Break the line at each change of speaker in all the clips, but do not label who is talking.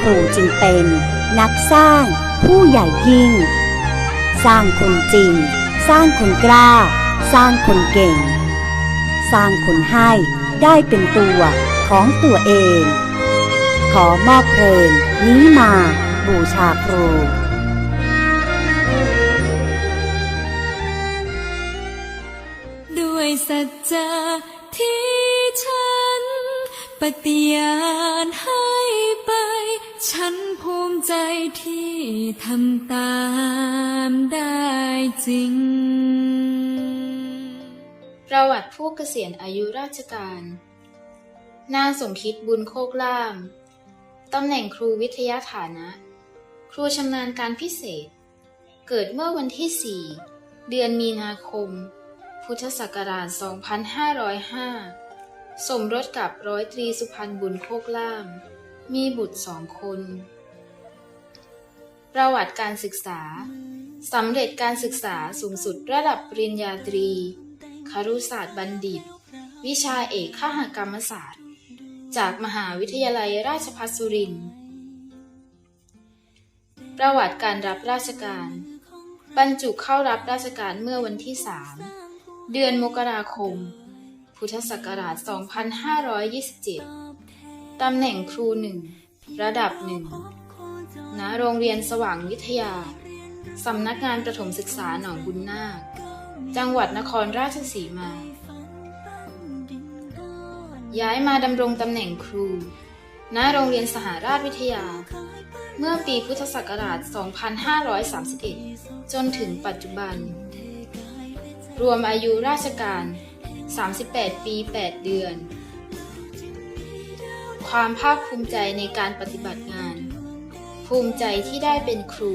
ครูจึงเป็นนักสร้าง ผู้ใหญ่ยิ่ง สร้างคนจริง สร้างคนกล้า สร้างคนเก่ง สร้างคนให้ได้เป็นตัวของตัวเอง ขอมอบเพลงนี้มาบูชาครู
ด้วยสัจจะที่ฉันปฏิญาณให้ ฉันภูมิใจที่ทำตามได้จริง
ประวัติผู้เกษียณอายุราชการ นางสมคิดบุญโคกล่าม ตำแหน่งครูวิทยาฐานะ ครูชำนาญการพิเศษ เกิดเมื่อวันที่ 4 เดือนมีนาคม พุทธศักราช 2505 สมรสกับร้อยตรีสุพรรณบุญโคกล่าม มีบุตรสองคน ประวัติการศึกษา สำเร็จการศึกษาสูงสุดระดับปริญญาตรี ครุศาสตร์บัณฑิต วิชาเอกข้หกรรมศาสตร์ จากมหาวิทยาลัยราชภัฏสุรินทร์ประวัติการรับราชการ บรรจุเข้ารับราชการเมื่อวันที่ 3 เดือนมกราคม พุทธศักราช 2527 ตำแหน่งครูหนึ่งระดับหนึ่งณโรงเรียนสว่างวิทยา สำนักงานประถมศึกษาหนองบุญนาค จังหวัดนครราชสีมา ย้ายมาดำรงตำแหน่งครู ณโรงเรียนสหราชวิทยา เมื่อปีพุทธศักราช 2531 จนถึงปัจจุบัน รวมอายุราชการ 38 ปี 8 เดือน ความภาคภูมิใจในการปฏิบัติงาน ภูมิใจที่ได้เป็นครู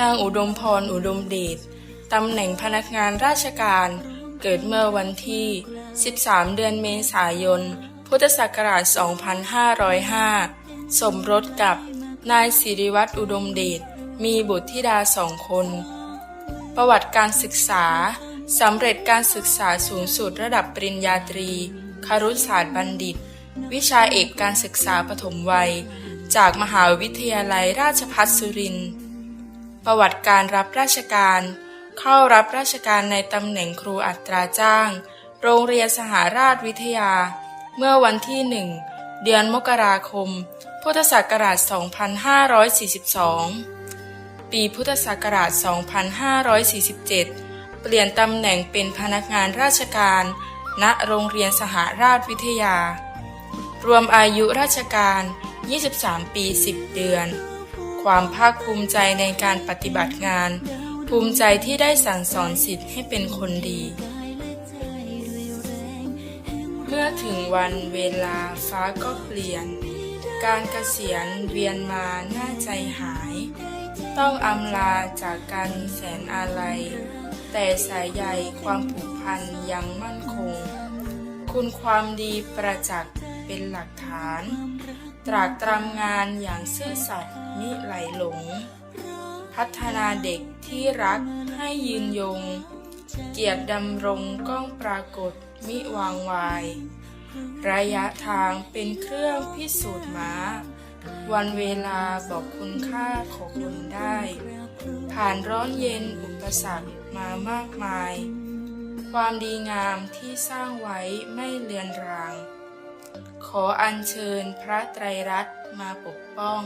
นางอุดมพรอุดมเดชตำแหน่งพนักงานราชการ เกิดเมื่อวันที่ 13 เดือนเมษายน พุทธศักราช 2505 สมรสกับนายสิริวัตรอุดมเดช มีบุตรธิดาสองคน ประวัติการศึกษา สำเร็จการศึกษาสูงสุดระดับปริญญาตรี ครุศาสตร์บัณฑิต วิชาเอกการศึกษาปฐมวัย จากมหาวิทยาลัยราชภัฏสุรินทร์ ประวัติการรับราชการ เข้ารับราชการในตำแหน่งครูอัตราจ้าง โรงเรียนสหราชวิทยา เมื่อวันที่หนึ่ง เดือนมกราคม พุทธศักราช 2542 ปีพุทธศักราช 2547 เปลี่ยนตำแหน่งเป็นพนักงานราชการ ณ โรงเรียนสหราชวิทยา รวมอายุราชการ 23 ปี 10 เดือน ความภาคภูมิใจในการปฏิบัติงาน ภูมิใจที่ได้สั่งสอนสิทธิ์ให้เป็นคนดี เมื่อถึงวันเวลาฟ้าก็เปลี่ยน การเกษียณเวียนมาหน้าใจหาย ต้องอำลาจากกันแสนอาลัย แต่สายใยความผูกพันยังมั่นคง คุณความดีประจักษ์เป็นหลักฐาน ตรากตรำงานอย่างซื่อสัตย์มิไหลหลง พัฒนาเด็กที่รักให้ยืนยง เกียรติดำรงก้องปรากฏมิวางวาย ระยะทางเป็นเครื่องพิสูจน์ม้า วันเวลาบอกคุณค่าของคุณได้ ผ่านร้อนเย็นอุปสรรคมามากมาย ความดีงามที่สร้างไว้ไม่เลือนราง ขออัญเชิญพระไตรรัตน์มาปกป้อง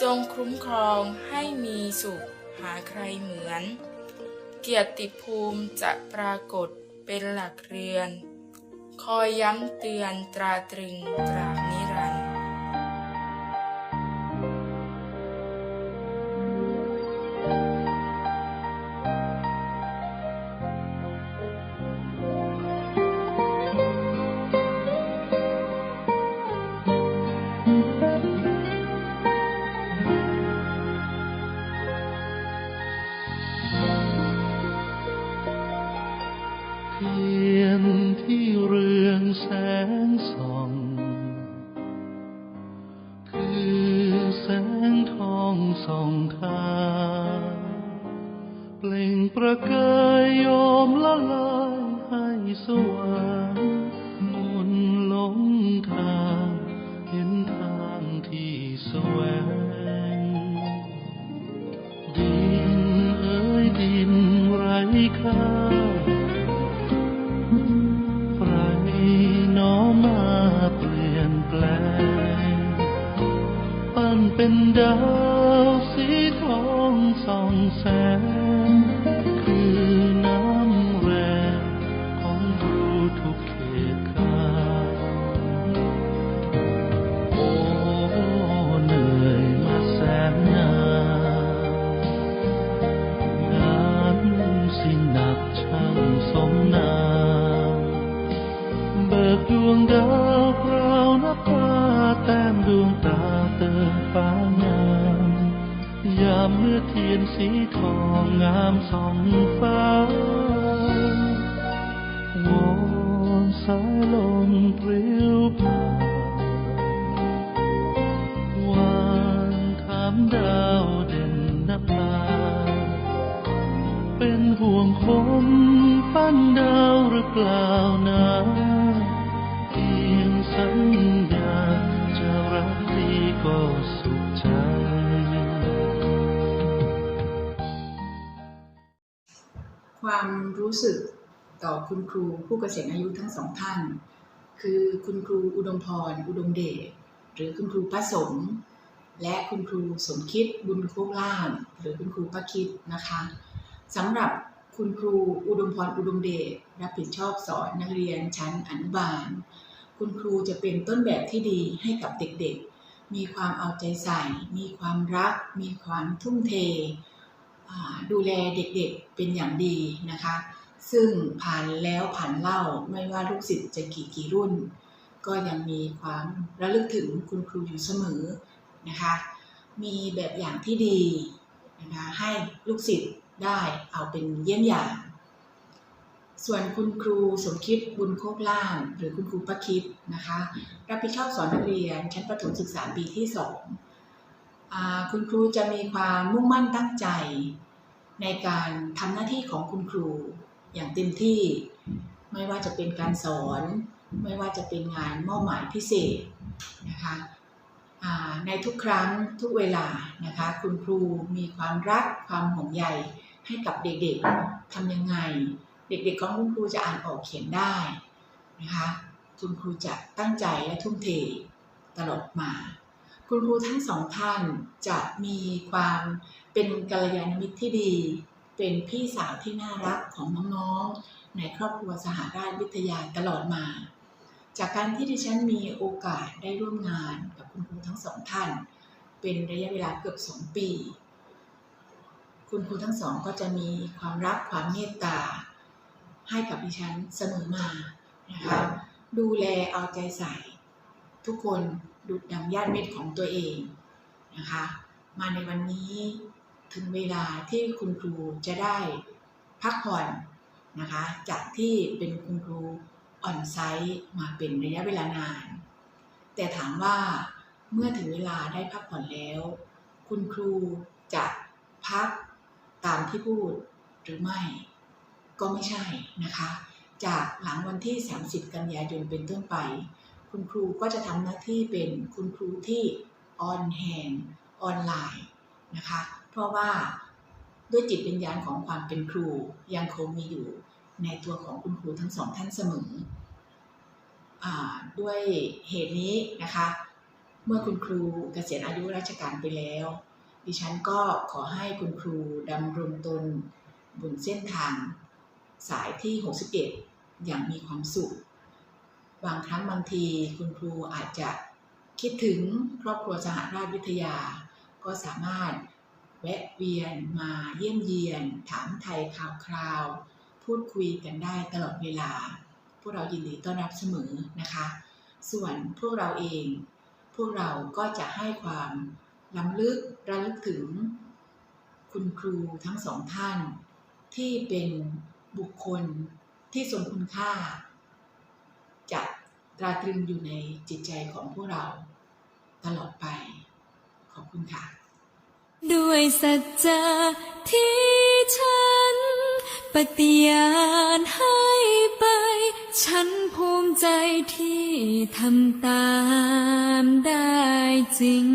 จงคุ้มครองให้มีสุขหาใครเหมือน เกียรติภูมิจะปรากฏเป็นหลักเรือน คอยย้ำเตือนตราตรึงตรา
ปล่งประกายโยมละลายให้สว่าง รู้สึก
ต่อคุณครูผู้เกษียณอายุทั้งสองท่าน คือคุณครูอุดมพร อุดมเดชหรือคุณครูประสมและคุณครูสมคิดบุญโคกล่ามหรือคุณครูประคิดนะคะสำหรับคุณครูอุดมพรอุดมเดชรับผิดชอบสอนนักเรียนชั้นอนุบาล คุณครูจะเป็นต้นแบบที่ดีให้กับเด็กๆ มีความเอาใจใส่ มีความรัก มีความทุ่มเท ดูแลเด็กๆเป็นอย่างดีนะคะ ซึ่งผ่านแล้วผ่านเล่าไม่ว่าลูกศิษย์จะกี่กี่รุ่น ก็ยังมีความระลึกถึงคุณครูอยู่เสมอนะคะ มีแบบอย่างที่ดีนะคะให้ลูกศิษย์ได้เอาเป็นเยี่ยงอย่าง ส่วนคุณครูสมคิดบุญโคกล่ามหรือคุณครูประคิดนะคะ รับผิดชอบสอนนักเรียนชั้นประถมศึกษาปีที่สอง คุณครูจะมีความมุ่งมั่นตั้งใจ ในการทำหน้าที่ของคุณครูอย่างเต็มที่ ไม่ว่าจะเป็นการสอน ไม่ว่าจะเป็นงานมอบหมายพิเศษนะคะในทุกครั้งทุกเวลานะคะคุณครูมีความรักความห่วงใยให้กับเด็กๆทำยังไง เด็กๆของคุณครูจะอ่านออกเขียนได้นะคะคุณครูจะตั้งใจและทุ่มเทตลอดมา คุณครูทั้งสองท่านจะมีความเป็นกัลยาณมิตรที่ดี เป็นพี่สาวที่น่ารักของน้องๆ ในครอบครัวสหราชวิทยาตลอดมา จากการที่ดิฉันมีโอกาสได้ร่วมงานกับคุณครูทั้งสองท่าน เป็นระยะเวลาเกือบสองปี คุณครูทั้งสองก็จะมีความรักความเมตตา ให้กับดิฉันเสมอมานะคะดูแลเอาใจใส่ ทุกคน ดุดดังญาติเม็ดของตัวเองนะคะ มาในวันนี้ถึงเวลาที่คุณครูจะได้พักผ่อนนะคะ จากที่เป็นคุณครูออนไซต์มาเป็นระยะเวลานาน แต่ถามว่าเมื่อถึงเวลาได้พักผ่อนแล้ว คุณครูจะพักตามที่พูดหรือไม่ ก็ไม่ใช่นะคะ จากหลังวันที่ 30 กันยายนเป็นต้นไป คุณครูก็จะทำหน้าที่เป็นคุณครูที่ออนแฮนออนไลน์นะคะ เพราะว่าด้วยจิตวิญญาณของความเป็นครูยังคงมีอยู่ในตัวของคุณครูทั้งสองท่านเสมออด้วยเหตุนี้นะคะ เมื่อคุณครูเกษียณอายุราชการไปแล้ว ดิฉันก็ขอให้คุณครูดำรงตนบนเส้นทางสายที่ 61 อย่างมีความสุข บางครั้งบางทีคุณครูอาจจะคิดถึงครอบครัวสหราชวิทยา ก็สามารถแวะเวียนมาเยี่ยมเยียน ถามไทยข่าวคราว พูดคุยกันได้ตลอดเวลา พวกเรายินดีต้อนรับเสมอนะคะ ส่วนพวกเราเอง พวกเราก็จะให้ความล้ำลึกระลึกถึง คุณครูทั้งสองท่าน ที่เป็นบุคคลที่ทรงคุณค่า ตราตรึงอยู่ในจิตใจของพวกเราตลอดไป ขอบคุณค่ะ
ด้วยสัจจะที่ฉัน ปฏิญาณให้ไป ฉันภูมิใจที่ทำตามได้จริง